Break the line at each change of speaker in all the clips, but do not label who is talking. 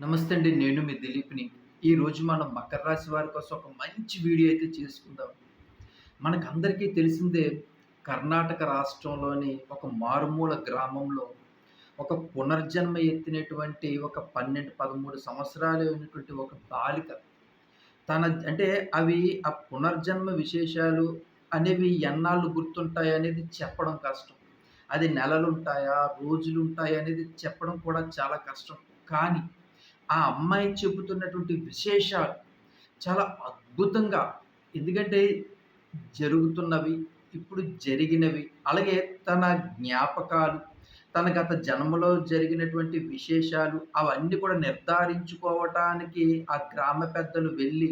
నమస్తే అండి నేను మీ దిలీప్ని. ఈరోజు మనం మకర రాశి వారి కోసం ఒక మంచి వీడియో అయితే చేసుకుందాం. మనకందరికీ తెలిసిందే కర్ణాటక రాష్ట్రంలోని ఒక మారుమూల గ్రామంలో ఒక పునర్జన్మ ఎత్తినటువంటి ఒక పన్నెండు పదమూడు సంవత్సరాలు అయినటువంటి ఒక బాలిక తన అంటే అవి ఆ పునర్జన్మ విశేషాలు అనేవి ఎన్నాళ్ళు గుర్తుంటాయి అనేది చెప్పడం కష్టం. అది నెలలు ఉంటాయా రోజులు ఉంటాయా అనేది చెప్పడం కూడా చాలా కష్టం. కానీ ఆ అమ్మాయి చెబుతున్నటువంటి విశేషాలు చాలా అద్భుతంగా ఎందుకంటే జరుగుతున్నవి ఇప్పుడు జరిగినవి. అలాగే తన జ్ఞాపకాలు తన గత జన్మలో జరిగినటువంటి విశేషాలు అవన్నీ కూడా నిర్ధారించుకోవటానికి ఆ గ్రామ పెద్దలు వెళ్ళి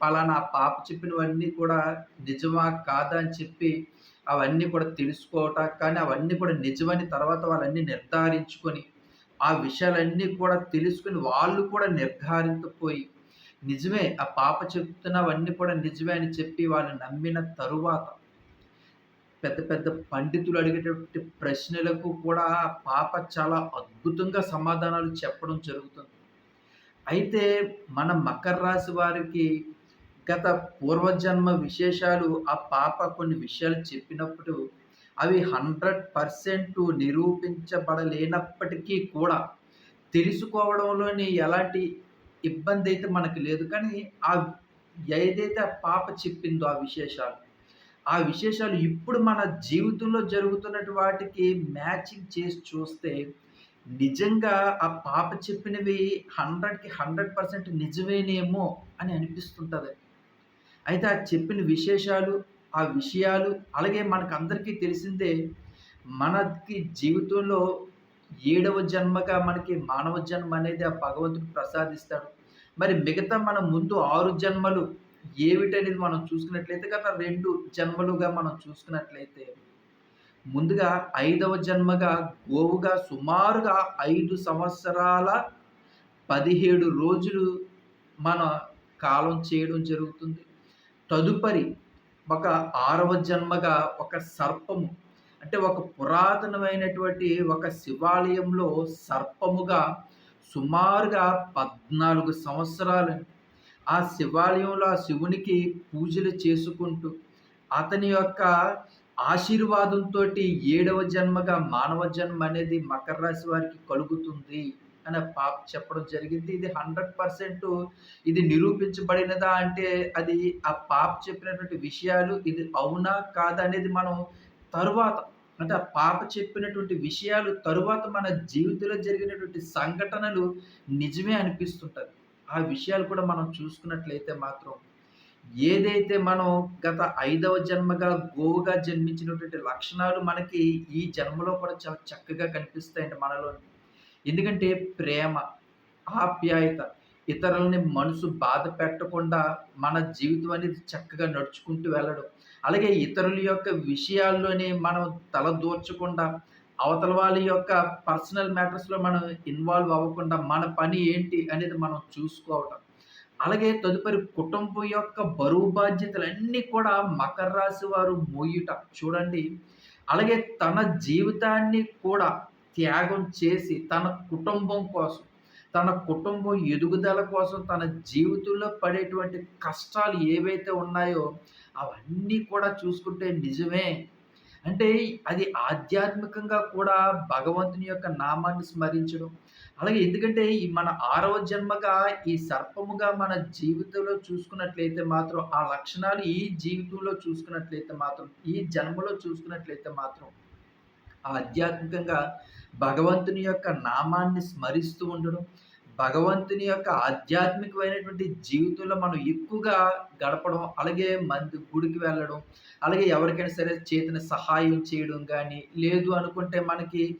పలానా పాప చెప్పినవన్నీ కూడా నిజమా కాదా అని చెప్పి అవన్నీ కూడా తెలుసుకోవటం కానీ అవన్నీ కూడా నిజమని తర్వాత వాళ్ళన్నీ నిర్ధారించుకొని ఆ విషయాలన్నీ కూడా తెలుసుకుని వాళ్ళు కూడా నిర్ధారించపోయి నిజమే ఆ పాప చెప్తున్నవన్నీ కూడా నిజమే అని చెప్పి వాళ్ళు నమ్మిన తరువాత పెద్ద పెద్ద పండితులు అడిగేటటువంటి ప్రశ్నలకు కూడా ఆ పాప చాలా అద్భుతంగా సమాధానాలు చెప్పడం జరుగుతుంది. అయితే మన మకర రాశి వారికి గత పూర్వజన్మ విశేషాలు ఆ పాప కొన్ని విషయాలు చెప్పినప్పుడు అవి హండ్రెడ్ పర్సెంట్ నిరూపించబడలేనప్పటికీ కూడా తెలుసుకోవడంలోని ఎలాంటి ఇబ్బంది అయితే మనకు లేదు. కానీ ఆ ఏదైతే ఆ పాప చెప్పిందో ఆ విశేషాలు ఆ విశేషాలు ఇప్పుడు మన జీవితంలో జరుగుతున్నటి వాటికి మ్యాచింగ్ చేసి చూస్తే నిజంగా ఆ పాప చెప్పినవి హండ్రెడ్కి హండ్రెడ్ పర్సెంట్ నిజమేనేమో అని అనిపిస్తుంటుంది. అయితే ఆ చెప్పిన విశేషాలు ఆ విషయాలు అలాగే మనకందరికీ తెలిసిందే మనకి జీవితంలో ఏడవ జన్మగా మనకి మానవ జన్మ అనేది ఆ భగవంతుడు ప్రసాదిస్తాడు. మరి మిగతా మన ముందు ఆరు జన్మలు ఏమిటనేది మనం చూసుకున్నట్లయితే గత రెండు జన్మలుగా మనం చూసుకున్నట్లయితే ముందుగా ఐదవ జన్మగా గోవుగా సుమారుగా ఐదు సంవత్సరాల పదిహేడు రోజులు మన కాలం చేయడం జరుగుతుంది. తదుపరి ఒక ఆరవ జన్మగా ఒక సర్పము అంటే ఒక పురాతనమైనటువంటి ఒక శివాలయంలో సర్పముగా సుమారుగా పద్నాలుగు సంవత్సరాలు. ఆ శివాలయంలో ఆ శివునికి పూజలు చేసుకుంటూ అతని యొక్క ఆశీర్వాదంతో ఏడవ జన్మగా మానవ జన్మ అనేది మకర రాశి వారికి కలుగుతుంది. అని పాప చెప్పడం జరిగింది. ఇది హండ్రెడ్ పర్సెంట్ ఇది నిరూపించబడినదా అంటే అది ఆ పాప చెప్పినటువంటి విషయాలు ఇది అవునా కాదా అనేది మనం తరువాత అంటే ఆ పాప చెప్పినటువంటి విషయాలు తరువాత మన జీవితంలో జరిగినటువంటి సంఘటనలు నిజమే అనిపిస్తుంటుంది. ఆ విషయాలు కూడా మనం చూసుకున్నట్లయితే మాత్రం ఏదైతే మనం గత ఐదవ జన్మగా గోవుగా జన్మించినటువంటి లక్షణాలు మనకి ఈ జన్మలో కూడా చాలా చక్కగా కనిపిస్తాయండి మనలో ఎందుకంటే ప్రేమ ఆప్యాయత ఇతరులని మనసు బాధ పెట్టకుండా మన జీవితం అనేది చక్కగా నడుచుకుంటూ వెళ్ళడం. అలాగే ఇతరుల యొక్క విషయాల్లోనే మనం తల దూర్చకుండా అవతల వాళ్ళ యొక్క పర్సనల్ మ్యాటర్స్లో మనం ఇన్వాల్వ్ అవ్వకుండా మన పని ఏంటి అనేది మనం చూసుకోవటం. అలాగే తదుపరి కుటుంబం యొక్క బరువు బాధ్యతలన్నీ కూడా మకర రాశి వారు మోయుట. చూడండి. అలాగే తన జీవితాన్ని కూడా త్యాగం చేసి తన కుటుంబం కోసం తన కుటుంబం ఎదుగుదల కోసం తన జీవితంలో పడేటువంటి కష్టాలు ఏవైతే ఉన్నాయో అవన్నీ కూడా చూసుకుంటే నిజమే. అంటే అది ఆధ్యాత్మికంగా కూడా భగవంతుని యొక్క నామాన్ని స్మరించడం. అలాగే ఎందుకంటే ఈ మన ఆరవ జన్మగా ఈ సర్పముగా మన జీవితంలో చూసుకున్నట్లయితే మాత్రం ఆ లక్షణాలు ఈ జీవితంలో చూసుకున్నట్లయితే మాత్రం ఈ జన్మలో చూసుకున్నట్లయితే మాత్రం ఆధ్యాత్మికంగా భగవంతుని యొక్క నామాన్ని స్మరిస్తూ ఉండడం భగవంతుని యొక్క ఆధ్యాత్మికమైనటువంటి జీవితంలో మనం ఎక్కువగా గడపడం అలాగే మంది గుడికి వెళ్ళడం అలాగే ఎవరికైనా సరే చేతిని సహాయం చేయడం కానీ లేదు అనుకుంటే మనకి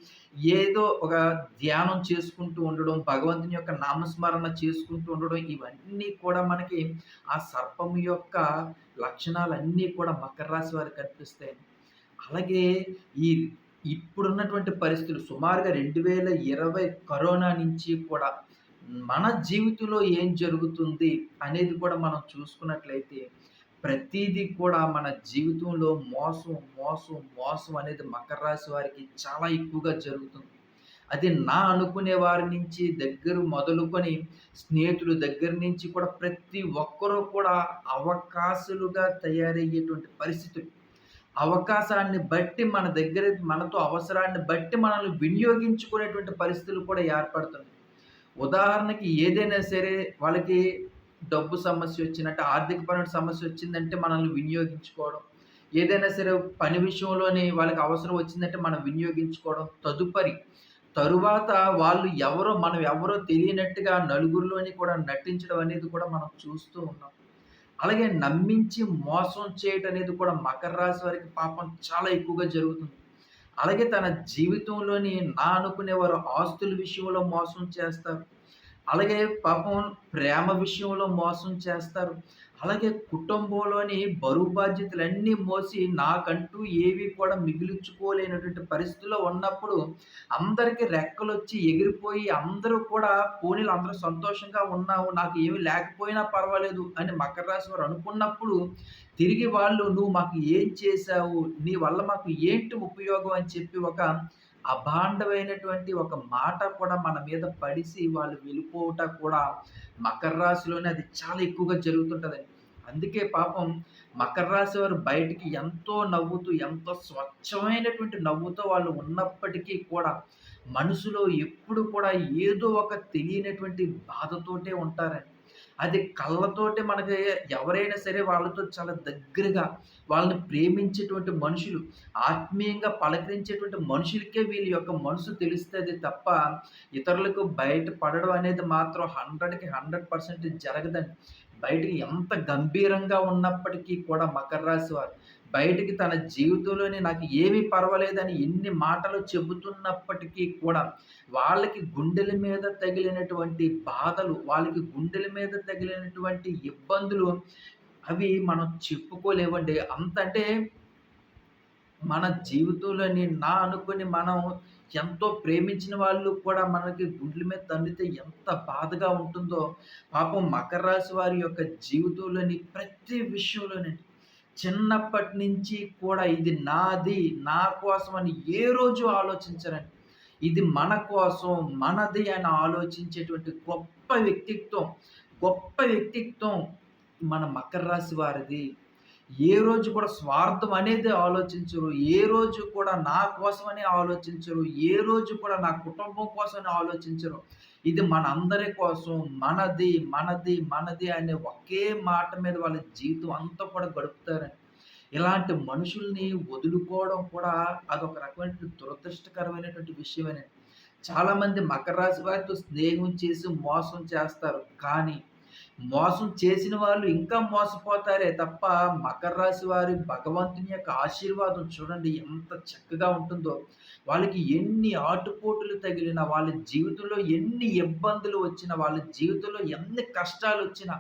ఏదో ఒక ధ్యానం చేసుకుంటూ ఉండడం భగవంతుని యొక్క నామస్మరణ చేసుకుంటూ ఉండడం ఇవన్నీ కూడా మనకి ఆ సర్పం యొక్క లక్షణాలన్నీ కూడా మకర రాశి వారికి కనిపిస్తాయి. అలాగే ఈ ఇప్పుడున్నటువంటి పరిస్థితులు సుమారుగా రెండు వేల ఇరవై కరోనా నుంచి కూడా మన జీవితంలో ఏం జరుగుతుంది అనేది కూడా మనం చూసుకున్నట్లయితే ప్రతిదీ కూడా మన జీవితంలో మోసం మోసం మోసం అనేది మకర రాశి వారికి చాలా ఎక్కువగా జరుగుతుంది అది నా అనుకునే వారి నుంచి దగ్గర మొదలుకొని స్నేహితులు దగ్గర నుంచి కూడా ప్రతి ఒక్కరూ కూడా అవకాశాలుగా తయారయ్యేటువంటి పరిస్థితులు. అవకాశాన్ని బట్టి మన దగ్గర మనతో అవసరాన్ని బట్టి మనల్ని వినియోగించుకునేటువంటి పరిస్థితులు కూడా ఏర్పడుతుంది ఉదాహరణకి ఏదైనా సరే వాళ్ళకి డబ్బు సమస్య వచ్చినట్టు ఆర్థికపరమైన సమస్య వచ్చిందంటే మనల్ని వినియోగించుకోవడం. ఏదైనా సరే పని విషయంలోనే వాళ్ళకి అవసరం వచ్చిందంటే మనం వినియోగించుకోవడం. తదుపరి తరువాత వాళ్ళు ఎవరో మనం ఎవరో తెలియనట్టుగా నలుగురిలోని కూడా నటించడం అనేది కూడా మనం చూస్తూ ఉన్నాం. అలాగే నమ్మించి మోసం చేయటం అనేది కూడా మకర రాశి వారికి పాపం చాలా ఎక్కువగా జరుగుతుంది. అలాగే తన జీవితంలోని నా అనుకునేవారు ఆస్తుల విషయంలో మోసం చేస్తారు. అలాగే పాపం ప్రేమ విషయంలో మోసం చేస్తారు. అలాగే కుటుంబంలోని బరువు బాధ్యతలన్నీ మోసి నాకంటూ ఏవి కూడా మిగిలించుకోలేనటువంటి పరిస్థితిలో ఉన్నప్పుడు అందరికి రెక్కలొచ్చి ఎగిరిపోయి అందరూ కూడా పోనీలు అందరూ సంతోషంగా ఉన్నావు. నాకు ఏమి లేకపోయినా పర్వాలేదు అని మకర రాశి వారు అనుకున్నప్పుడు తిరిగి వాళ్ళు "నువ్వు మాకు ఏం చేశావు? నీ వల్ల మాకు ఏంటి ఉపయోగం?" అని చెప్పి ఒక అభాండమైనటువంటి ఒక మాట కూడా మన మీద పడిసి వాళ్ళు వెళ్ళిపోవటం కూడా మకర రాశిలోనే అది చాలా ఎక్కువగా జరుగుతుంటుందండి అందుకే పాపం మకర రాశి వారు బయటికి ఎంతో నవ్వుతూ, ఎంతో స్వచ్ఛమైనటువంటి నవ్వుతో వాళ్ళు ఉన్నప్పటికీ కూడా, మనసులో ఎప్పుడు కూడా ఏదో ఒక తెలియనటువంటి బాధతోటే ఉంటారండి. అది కళ్ళతోటి మనకి ఎవరైనా సరే వాళ్ళతో చాలా దగ్గరగా వాళ్ళని ప్రేమించేటువంటి మనుషులు, ఆత్మీయంగా పలకరించేటువంటి మనుషులకే వీళ్ళ యొక్క మనసు తెలుస్తుంది తప్ప, ఇతరులకు బయట పడడం అనేది మాత్రం 100కి 100% జరగదండి. బయటికి ఎంత గంభీరంగా ఉన్నప్పటికీ కూడా మకర రాశి వారు బయటికి తన జీవితంలోనే నాకు ఏమీ పర్వాలేదని ఎన్ని మాటలు చెబుతున్నప్పటికీ కూడా వాళ్ళకి గుండెల మీద తగిలినటువంటి బాధలు, వాళ్ళకి గుండెల మీద తగిలినటువంటి ఇబ్బందులు అవి మనం చెప్పుకోలేవండి. అంత అంటే మన జీవితంలోని నా అనుకుని మనం ఎంతో ప్రేమించిన వాళ్ళు కూడా మనకి గుండెల మీద తండ్రితే ఎంత బాధగా ఉంటుందో, పాపం మకర రాశి వారి యొక్క జీవితంలోని ప్రతి విషయంలోనండి చిన్నప్పటి నుంచి కూడా ఇది నాది, నా కోసం అని ఏ రోజు ఆలోచించరండి. ఇది మన కోసం, మనది అని ఆలోచించేటువంటి గొప్ప వ్యక్తిత్వం, గొప్ప వ్యక్తిత్వం మన మకర రాశి వారిది. ఏ రోజు కూడా స్వార్థం అనేది ఆలోచించరు. ఏ రోజు కూడా నా కోసమని ఆలోచించరు. ఏ రోజు కూడా నా కుటుంబం కోసమని ఆలోచించరు. ఇది మనందరి కోసం, మనది, మనది, మనది అనే ఒకే మాట మీద వాళ్ళ జీవితం అంతా కూడా గడుపుతారని ఇలాంటి మనుషుల్ని వదులుకోవడం కూడా అదొక రకమైన దురదృష్టకరమైనటువంటి విషయమని చాలామంది మకర రాశి వారితో స్నేహం చేసి మోసం చేస్తారు. కానీ మోసం చేసిన వాళ్ళు ఇంకా మోసపోతారే తప్ప మకర రాశి వారి భగవంతుని యొక్క ఆశీర్వాదం చూడండి ఎంత చక్కగా ఉంటుందో. వాళ్ళకి ఎన్ని ఆటుపోటులు తగిలినా, వాళ్ళ జీవితంలో ఎన్ని ఇబ్బందులు వచ్చినా, వాళ్ళ జీవితంలో ఎన్ని కష్టాలు వచ్చినా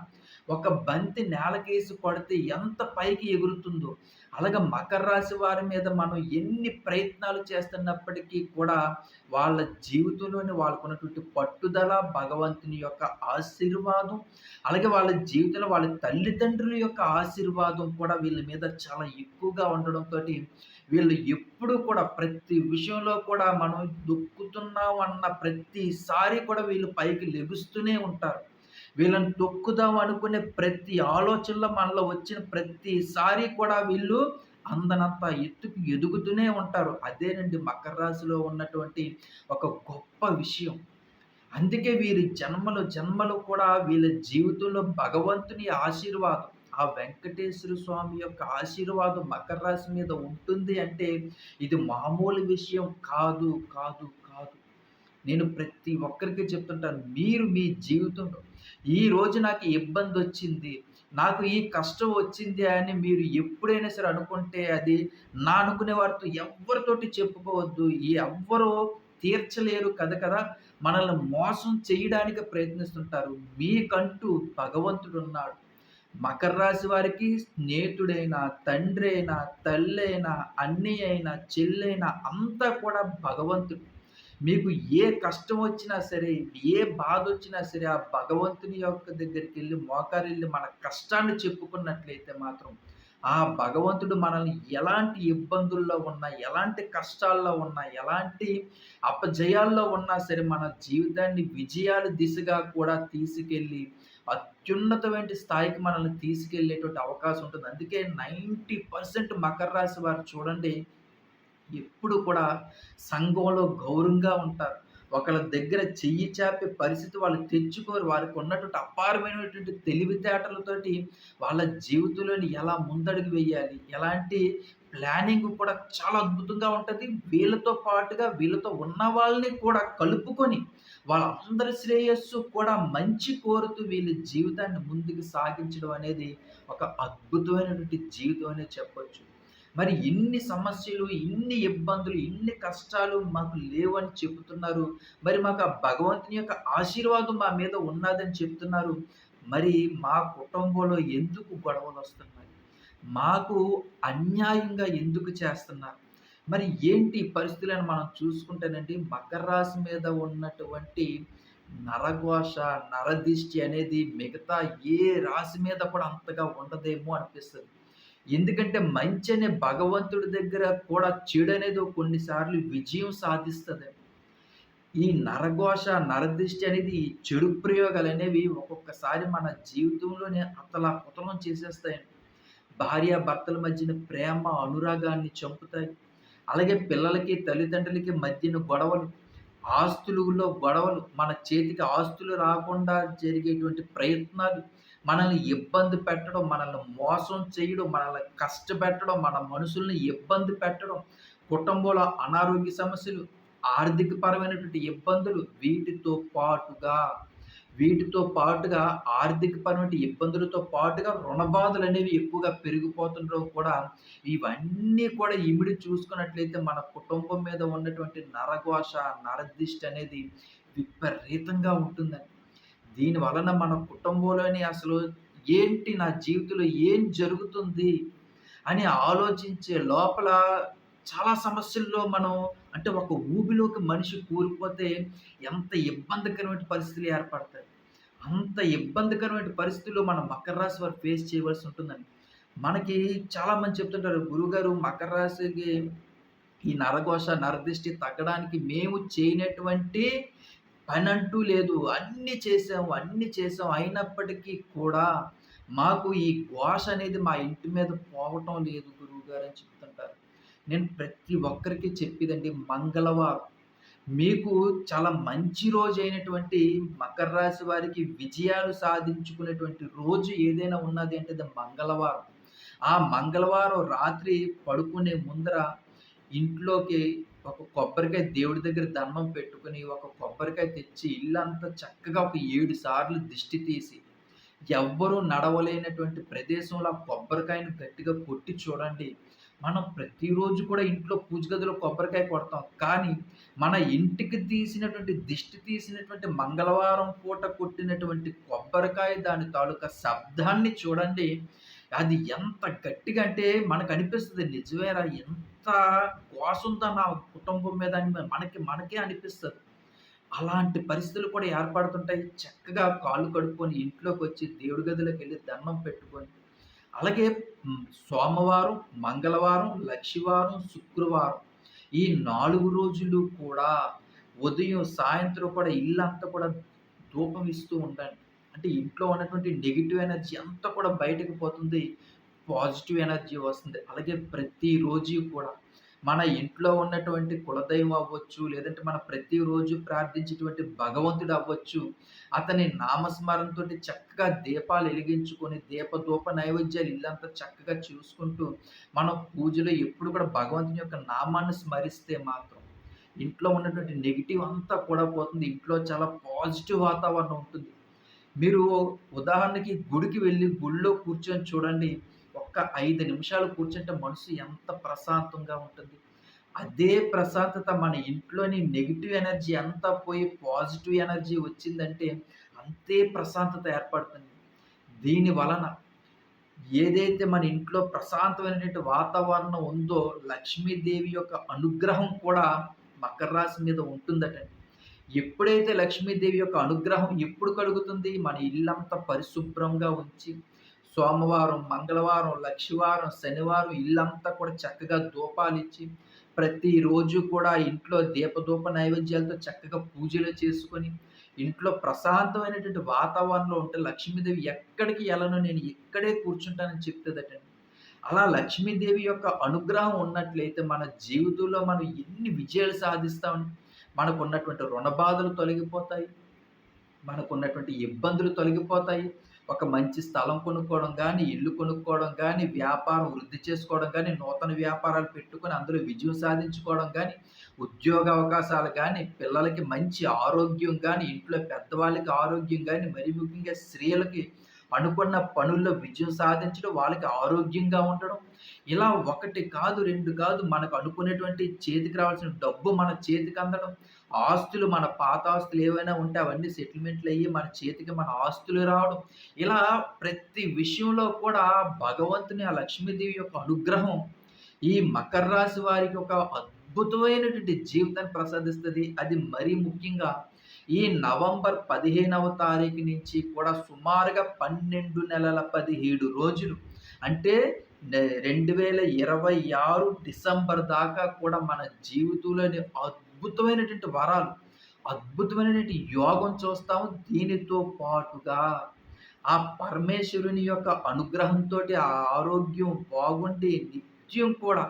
ఒక బంతి నేలకేసి కొడితే ఎంత పైకి ఎగురుతుందో, అలాగే మకర రాశి వారి మీద మనం ఎన్ని ప్రయత్నాలు చేస్తున్నప్పటికీ కూడా వాళ్ళ జీవితంలోని వాళ్ళకున్నటువంటి పట్టుదల, భగవంతుని యొక్క ఆశీర్వాదం, అలాగే వాళ్ళ జీవితంలో వాళ్ళ తల్లిదండ్రుల యొక్క ఆశీర్వాదం కూడా వీళ్ళ మీద చాలా ఎక్కువగా ఉండడంతో వీళ్ళు ఎప్పుడూ కూడా ప్రతి విషయంలో కూడా మనం దొక్కుతున్నాం అన్న ప్రతిసారి కూడా వీళ్ళు పైకి లెగుస్తూనే ఉంటారు. వీళ్ళని తొక్కుదాం అనుకునే ప్రతి ఆలోచనలో మనలో వచ్చిన ప్రతిసారి కూడా వీళ్ళు అందనంత ఎత్తుకు ఎదుగుతూనే ఉంటారు. అదేనండి మకర రాశిలో ఉన్నటువంటి ఒక గొప్ప విషయం. అందుకే వీరి జన్మలు జన్మలు కూడా వీళ్ళ జీవితంలో భగవంతుని ఆశీర్వాదం, ఆ వెంకటేశ్వర స్వామి యొక్క ఆశీర్వాదం మకర రాశి మీద ఉంటుంది అంటే ఇది మామూలు విషయం కాదు, కాదు, కాదు. నేను ప్రతి ఒక్కరికి చెప్తుంటాను. మీరు మీ జీవితంలో ఈరోజు నాకు ఇబ్బంది వచ్చింది నాకు ఈ కష్టం వచ్చింది అని మీరు ఎప్పుడైనా సరే అనుకుంటే అది నా అనుకునే వారితో ఎవ్వరితోటి చెప్పుకోవద్దు. ఎవ్వరు తీర్చలేరు కదా కదా! మనల్ని మోసం చేయడానికి ప్రయత్నిస్తుంటారు. మీకంటూ భగవంతుడున్నాడు. మకర రాశి వారికి నేతుడైనా తండ్రి అయినా తల్లైనా, అన్నయ్య అయినా, చెల్లైనా అంతా కూడా భగవంతుడు. మీకు ఏ కష్టం వచ్చినా సరే, ఏ బాధ వచ్చినా సరే, ఆ భగవంతుని యొక్క దగ్గరికి దగ్గరికెళ్ళి వెళ్ళి మన కష్టాన్ని చెప్పుకున్నట్లయితే మాత్రం, ఆ భగవంతుడు మనల్ని ఎలాంటి ఇబ్బందుల్లో ఉన్నా, ఎలాంటి కష్టాల్లో ఉన్నా, ఎలాంటి అపజయాల్లో ఉన్నా సరే మన జీవితాన్ని విజయాల దిశగా కూడా తీసుకెళ్ళి అత్యున్నతమైన స్థాయికి మనల్ని తీసుకెళ్ళేటువంటి అవకాశం ఉంటుంది. అందుకే 90% మకర రాశి వారు చూడండి ఎప్పుడు కూడా సంఘంలో గౌరవంగా ఉంటారు. ఒకళ్ళ దగ్గర చెయ్యి చాపే పరిస్థితి వాళ్ళు తెచ్చుకోరు. వారికి ఉన్నటువంటి అపారమైనటువంటి తెలివితేటలతోటి వాళ్ళ జీవితంలోని ఎలా ముందడుగు వేయాలి, ఎలాంటి ప్లానింగ్ కూడా చాలా అద్భుతంగా ఉంటుంది వీళ్ళతో పాటుగా వీళ్ళతో ఉన్న వాళ్ళని కూడా కలుపుకొని వాళ్ళందరి శ్రేయస్సు కూడా మంచి కోరుతూ వీళ్ళ జీవితాన్ని ముందుకు సాగించడం అనేది ఒక అద్భుతమైనటువంటి జీవితం అనే చెప్పొచ్చు. మరి ఇన్ని సమస్యలు, ఇన్ని ఇబ్బందులు, ఇన్ని కష్టాలు మాకు లేవని చెబుతున్నారు. మరి మాకు ఆ భగవంతుని యొక్క ఆశీర్వాదం మా మీద ఉన్నదని చెప్తున్నారు. మరి మా కుటుంబంలో ఎందుకు గొడవలు వస్తున్నాయి మాకు అన్యాయంగా ఎందుకు చేస్తున్నారు? మరి ఏంటి పరిస్థితులను మనం చూసుకుంటేనండి మకర రాశి మీద ఉన్నటువంటి నరఘోష, నరదిష్టి అనేది మిగతా ఏ రాశి మీద కూడా అంతగా ఉండదేమో అనిపిస్తుంది ఎందుకంటే మంచి అనే భగవంతుడి దగ్గర కూడా చెడనేది కొన్నిసార్లు విజయం సాధిస్తుంది ఈ నరఘోష, నరదృష్టి అనేది ఈ చెడు ప్రయోగాలనేవి ఒక్కొక్కసారి మన జీవితంలోనే అతలాకుతలం చేసేస్తాయండి. భార్యాభర్తల మధ్యన ప్రేమ, అనురాగాన్ని చంపుతాయి. అలాగే పిల్లలకి, తల్లిదండ్రులకి మధ్యన గొడవలు, ఆస్తులులో గొడవలు, మన చేతికి ఆస్తులు రాకుండా జరిగేటువంటి ప్రయత్నాలు, మనల్ని ఇబ్బంది పెట్టడం, మనల్ని మోసం చేయడం, మనల్ని కష్టపెట్టడం, మన మనుషుల్ని ఇబ్బంది పెట్టడం, కుటుంబంలో అనారోగ్య సమస్యలు, ఆర్థికపరమైనటువంటి ఇబ్బందులు వీటితో పాటుగా వీటితో పాటుగా ఆర్థికపరమైన ఇబ్బందులతో పాటుగా రుణ బాధలనేవి ఎక్కువగా పెరిగిపోతుండడం కూడా ఇవన్నీ కూడా ఇమిడి చూసుకున్నట్లయితే మన కుటుంబం మీద ఉన్నటువంటి నరఘోష, నరదిష్టి అనేది విపరీతంగా ఉంటుందండి. దీని వలన మన కుటుంబంలోని అసలు ఏంటి నా జీవితంలో ఏం జరుగుతుంది అని ఆలోచించే లోపల చాలా సమస్యల్లో మనం అంటే ఒక ఊబిలోకి మనిషి కూరుకుపోతే ఎంత ఇబ్బందికరమైన పరిస్థితులు ఏర్పడతాయి. అంత ఇబ్బందికరమైన పరిస్థితుల్లో మనం మకర రాశి వారు ఫేస్ చేయవలసి ఉంటుందండి. మనకి చాలామంది చెప్తుంటారు, "గురువుగారు మకర రాశికి ఈ నరఘోష, నరదిష్టి తగ్గడానికి మేము చేయనటువంటి పని అంటూ లేదు. అన్నీ చేసాము, అన్నీ చేసాం. అయినప్పటికీ కూడా మాకు ఈ ఘోష అనేది మా ఇంటి మీద పోవటం లేదు గురువుగారు" అని చెప్తుంటారు. నేను ప్రతి ఒక్కరికి చెప్పేదండి మంగళవారం మీకు చాలా మంచి రోజు అయినటువంటి మకర రాశి వారికి విజయాలు సాధించుకునేటువంటి రోజు ఏదైనా ఉన్నది అంటే అది మంగళవారం. ఆ మంగళవారం రాత్రి పడుకునే ముందర ఇంట్లోకి ఒక కొబ్బరికాయ దేవుడి దగ్గర దండం పెట్టుకొని, ఒక కొబ్బరికాయ తెచ్చి ఇల్లంతా చక్కగా ఒక ఏడు సార్లు దిష్టి తీసి, ఎవ్వరూ నడవలేనటువంటి ప్రదేశంలో ఆ కొబ్బరికాయను గట్టిగా కొట్టి చూడండి. మనం ప్రతిరోజు కూడా ఇంట్లో పూజ గదిలో కొబ్బరికాయ కొడతాం. కానీ మన ఇంటికి తీసినటువంటి దిష్టి తీసినటువంటి మంగళవారం పూట కొట్టినటువంటి కొబ్బరికాయ దాని తాలూకా శబ్దాన్ని చూడండి. అది ఎంత గట్టిగా అంటే మనకు అనిపిస్తుంది నిజమేరా! ఎంత ఘోషుందా నా కుటుంబం మీద అని మనకి మనకే అనిపిస్తుంది అలాంటి పరిస్థితులు కూడా ఏర్పడుతుంటాయి. చక్కగా కాళ్ళు కడుక్కొని ఇంట్లోకొచ్చి దేవుడి గదిలోకెళ్ళి దండం పెట్టుకొని, అలాగే సోమవారం, మంగళవారం, లక్షివారం, శుక్రవారం ఈ నాలుగు రోజులు కూడా ఉదయం, సాయంత్రం కూడా ఇల్లంతా కూడా ధూపం ఇస్తూ ఉండండి. అంటే ఇంట్లో ఉన్నటువంటి నెగిటివ్ ఎనర్జీ అంతా కూడా బయటకు పోతుంది. పాజిటివ్ ఎనర్జీ వస్తుంది. అలాగే ప్రతిరోజు కూడా మన ఇంట్లో ఉన్నటువంటి కులదైవం అవ్వచ్చు, లేదంటే మనం ప్రతిరోజు ప్రార్థించేటువంటి భగవంతుడు అవ్వచ్చు. అతని నామస్మరణతోటి చక్కగా దీపాలు వెలిగించుకొని దీపధూప నైవేద్యాలు ఇల్లంతా చక్కగా చూసుకుంటూ, మనం పూజలో ఎప్పుడు కూడా భగవంతుని యొక్క నామాన్ని స్మరిస్తే మాత్రం ఇంట్లో ఉన్నటువంటి నెగిటివ్ అంతా కూడా పోతుంది. ఇంట్లో చాలా పాజిటివ్ వాతావరణం ఉంటుంది. మీరు ఉదాహరణకి గుడికి వెళ్ళి గుడిలో కూర్చొని చూడండి. ఒక్క ఐదు నిమిషాలు కూర్చుంటే మనసు ఎంత ప్రశాంతంగా ఉంటుంది. అదే ప్రశాంతత మన ఇంట్లోని నెగిటివ్ ఎనర్జీ అంతా పోయి పాజిటివ్ ఎనర్జీ వచ్చిందంటే అంతే ప్రశాంతత ఏర్పడుతుంది. దీని వలన ఏదైతే మన ఇంట్లో ప్రశాంతమైనటువంటి వాతావరణం ఉందో లక్ష్మీదేవి యొక్క అనుగ్రహం కూడా మకర రాశి మీద ఉంటుందటండి. ఎప్పుడైతే లక్ష్మీదేవి యొక్క అనుగ్రహం ఎప్పుడు కలుగుతుంది? మన ఇల్లంతా పరిశుభ్రంగా ఉంచి, సోమవారం, మంగళవారం, లక్షవారం, శనివారం ఇల్లంతా కూడా చక్కగా ధూపాలిచ్చి, ప్రతిరోజు కూడా ఇంట్లో దీపధూప నైవేద్యాలతో చక్కగా పూజలు చేసుకొని, ఇంట్లో ప్రశాంతమైనటువంటి వాతావరణంలో ఉంటే లక్ష్మీదేవి ఎక్కడికి వెళ్ళను నేను ఇక్కడే కూర్చుంటానని చెప్తుందటండి అలా లక్ష్మీదేవి యొక్క అనుగ్రహం ఉన్నట్లయితే మన జీవితంలో మనం ఎన్ని విజయాలు సాధిస్తామని మనకున్నటువంటి రుణ బాధలు తొలగిపోతాయి. మనకున్నటువంటి ఇబ్బందులు తొలగిపోతాయి. ఒక మంచి స్థలం కొనుక్కోవడం కానీ ఇల్లు కొనుక్కోవడం కానీ వ్యాపారం వృద్ధి చేసుకోవడం కానీ నూతన వ్యాపారాలు పెట్టుకొని అందులో విజయం సాధించుకోవడం కానీ ఉద్యోగ అవకాశాలు కానీ పిల్లలకి మంచి ఆరోగ్యం కానీ ఇంట్లో పెద్దవాళ్ళకి ఆరోగ్యం కానీ మరి ముఖ్యంగా స్త్రీలకి అనుకున్న పనుల్లో విజయం సాధించడం, వాళ్ళకి ఆరోగ్యంగా ఉండడం. ఇలా ఒకటి కాదు, రెండు కాదు మనకు అనుకునేటువంటి చేతికి రావాల్సిన డబ్బు మన చేతికి అందడం. ఆస్తులు మన పాత ఆస్తులు ఏవైనా ఉంటే అవన్నీ సెటిల్మెంట్లు అయ్యి మన చేతికి మన ఆస్తులు రావడం. ఇలా ప్రతి విషయంలో కూడా భగవంతుని ఆ లక్ష్మీదేవి యొక్క అనుగ్రహం ఈ మకర రాశి వారికి ఒక అద్భుతమైనటువంటి జీవితాన్ని ప్రసాదిస్తుంది అది మరీ ముఖ్యంగా ఈ నవంబర్ 15వ తారీఖు నుంచి కూడా సుమారుగా 12 నెలల 17 రోజులు అంటే రెండు వేల ఇరవై ఆరు డిసెంబర్ దాకా కూడా మన జీవితంలోని అద్భుతమైనటువంటి వరాలు, అద్భుతమైనటువంటి యోగం చూస్తాము. దీనితో పాటుగా ఆ పరమేశ్వరుని యొక్క అనుగ్రహంతో ఆ ఆరోగ్యం బాగుండి నిత్యం కూడా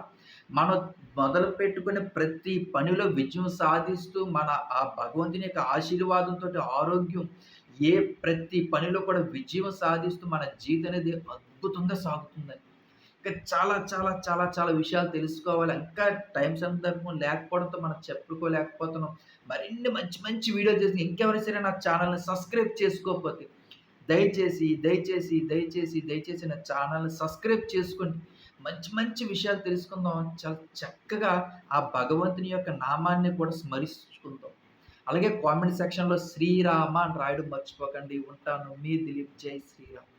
మన మొదలుపెట్టుకునే ప్రతి పనిలో విజయం సాధిస్తూ మన ఆ భగవంతుని యొక్క ఆశీర్వాదంతో ఆరోగ్యం ఏ ప్రతి పనిలో కూడా విజయం సాధిస్తూ మన జీవితం అనేది అద్భుతంగా సాగుతుంది ఇంకా చాలా చాలా చాలా చాలా విషయాలు తెలుసుకోవాలి. ఇంకా టైం సందర్భం లేకపోవడంతో మనం చెప్పుకోలేకపోతున్నాం. మరిన్ని మంచి మంచి వీడియో చేసి ఇంకెవరైనా సరే నా ఛానల్‌ని సబ్స్క్రైబ్ చేసుకోకపోతే దయచేసి, దయచేసి, దయచేసి, దయచేసి నా ఛానల్‌ని సబ్స్క్రైబ్ చేసుకోండి. మంచి మంచి విషయాలు తెలుసుకుందాం. చాలా చక్కగా ఆ భగవంతుని యొక్క నామాన్ని కూడా స్మరించుకుందాం. అలాగే కామెంట్ సెక్షన్‌లో శ్రీరామ అని రాయడం మర్చిపోకండి. ఉంటాను. మీ దిలీప్. జై శ్రీరామ్.